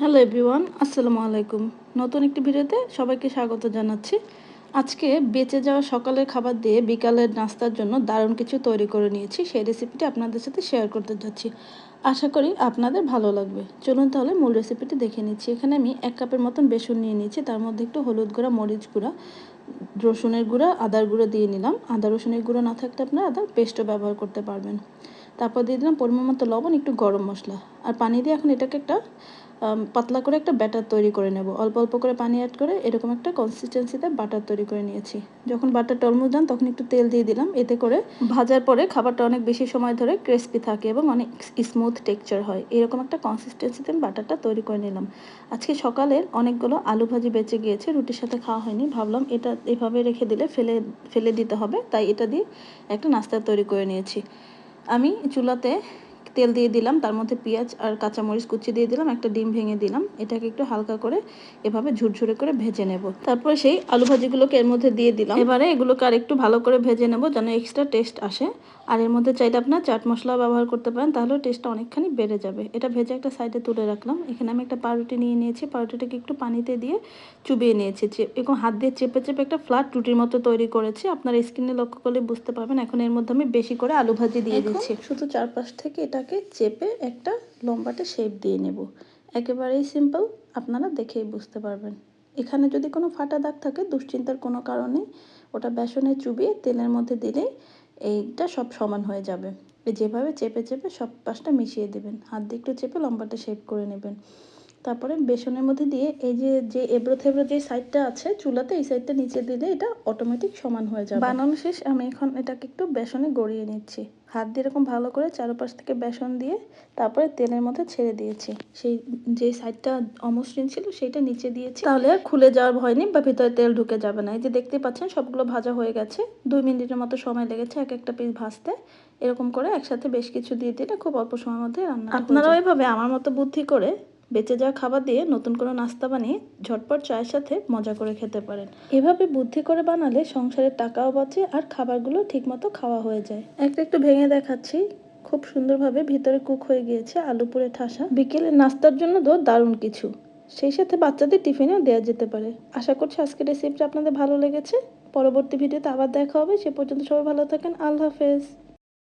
Hello everyone, আসসালামু আলাইকুম। নতুন একটি ভিডিওতে সবাইকে স্বাগত জানাচ্ছি। আজকে বেঁচে যাওয়া সকালের খাবার দিয়ে বিকালের নাস্তার জন্য দারুণ কিছু তৈরি করে নিয়েছি। সেই রেসিপিটি আপনাদের সাথে শেয়ার করতে যাচ্ছি। আশা করি আপনাদের ভালো লাগবে। চলুন তাহলে মূল রেসিপিটি দেখে নিচ্ছি। এখানে আমি এক কাপের মতন বেসন নিয়ে নিয়েছি। তার মধ্যে একটু হলুদ গুঁড়া, মরিচ গুঁড়া, রসুনের গুঁড়া, আদার গুঁড়ো দিয়ে নিলাম। আদা, রসুনের গুঁড়ো না থাকলে আপনারা আদার পেস্টও ব্যবহার করতে পারবেন। তারপর দিয়ে দিলাম পরিমাণ মতো লবণ, একটু গরম মশলা। আর পানি দিয়ে এখন এটাকে একটা পাতলা করে একটা ব্যাটার তৈরি করে নেব। অল্প অল্প করে পানি অ্যাড করে এরকম একটা কনসিস্টেন্সিতে বাটার তৈরি করে নিয়েছি। যখন বাটার অলমোস্ট ডান তখন একটু তেল দিয়ে দিলাম। এতে করে ভাজার পরে খাবারটা অনেক বেশি সময় ধরে ক্রিস্পি থাকে এবং অনেক স্মুথ টেক্সচার হয়। এরকম একটা কনসিস্টেন্সিতে আমি বাটারটা তৈরি করে নিলাম। আজকে সকালের অনেকগুলো আলু ভাজি বেঁচে গিয়েছে, রুটির সাথে খাওয়া হয়নি। ভাবলাম এটা এভাবে রেখে দিলে ফেলে ফেলে দিতে হবে। তাই এটা দিয়ে একটা নাস্তা তৈরি করে নিয়েছি। আমি চুলাতে তেল দিয়ে দিলাম, তার মধ্যে পেঁয়াজ আর কাঁচামরিচ কুচি দিয়ে দিলাম, একটা ডিম ভেঙে দিলাম, এটাকে একটু হালকা করে এভাবে ঝুরঝুরে করে ভেজে নেব। তারপরে সেই আলু ভাজিগুলোকে এর মধ্যে দিয়ে দিলাম। এবারে এগুলোকে আর একটু ভালো করে ভেজে নেব যেন এক্সট্রা টেস্ট আসে। আর এর মধ্যে চাইলে আপনার চাট মশলা ব্যবহার করতে পারেন তাহলেও টেস্টটা অনেকখানি বেড়ে যাবে। এটা ভেজে একটা সাইডে তুলে রাখলাম। এখানে আমি একটা পাউরুটি নিয়ে নিয়েছি। পাউরুটিটাকে একটু পানিতে দিয়ে চুবিয়ে নিয়েছি। এরকম হাত দিয়ে চেপে চেপে একটা ফ্ল্যাট রুটির মতো তৈরি করেছি। আপনার স্কিনে লক্ষ্য করলে বুঝতে পারবেন। এখন এর মধ্যে আমি বেশি করে আলু ভাজি দিয়ে দিচ্ছি। শুধু চারপাশ থেকে এটাকে চেপে একটা লম্বাটে শেপ দিয়ে নেব। একেবারেই সিম্পল আপনারা দেখেই বুঝতে পারবেন। এখানে যদি কোনো ফাটা দাগ থাকে দুশ্চিন্তার কোনো কারণে ওটা বেসনে চুবিয়ে তেলের মধ্যে দিলেই এইটা সব সমান হয়ে যাবে। যেভাবে চেপে চেপে সব পাশটা মিশিয়ে দেবেন। হাত দিয়ে একটু চেপে লম্বাটা শেপ করে নেবেন। তারপরে বেসনের মধ্যে দিয়ে এই যে যে এবড়ো থেবড়ো যে সাইডটা আছে চুলাতে এই সাইডটা নিচে দিলে এটা অটোমেটিক সমান হয়ে যাবে। বানানো শেষ আমি এখন এটাকে একটু বেসনে গড়িয়ে নিচ্ছি। হাত দিয়ে এরকম ভালো করে চারপাশ থেকে বেসন দিয়ে তারপরে তেলের মধ্যে ছেড়ে দিয়েছি। সেই যে সাইডটা অমসৃণ ছিল সেইটা নিচে দিয়েছি। তাহলে আর খুলে যাওয়ার ভয় নেই বা ভিতরে তেল ঢুকে যাবে না। এই যে দেখতে পাচ্ছেন সবগুলো ভাজা হয়ে গেছে। দুই মিনিটের মতো সময় লেগেছে এক একটা পিস ভাজতে। এরকম করে একসাথে বেশ কিছু দিয়ে দিলে খুব অল্প সময়ের মধ্যে রান্না আপনারাও এভাবে আমার মতো বুদ্ধি করে বেঁচে যাওয়া খাবার দিয়ে নতুন কোনো নাস্তা বানিয়ে ঝটপট চায়ের সাথে মজা করে খেতে পারেন। এভাবে বুদ্ধি করে বানালে সংসারের টাকাও বাঁচে আর খাবারগুলো ঠিকমতো খাওয়া হয়ে যায়। একটা একটু ভেঙে দেখাচ্ছি। খুব সুন্দরভাবে ভিতরে কুক হয়ে গিয়েছে আলু পুরে ঠাসা। বিকেলে নাস্তার জন্য তো দারুণ কিছু। সেই সাথে বাচ্চাদের টিফিনেও দেওয়া যেতে পারে। আশা করছি আজকের রেসিপিটা আপনাদের ভালো লেগেছে। পরবর্তী ভিডিওতে আবার দেখা হবে। সে পর্যন্ত সবাই ভালো থাকেন। আল্লাহ হাফেজ।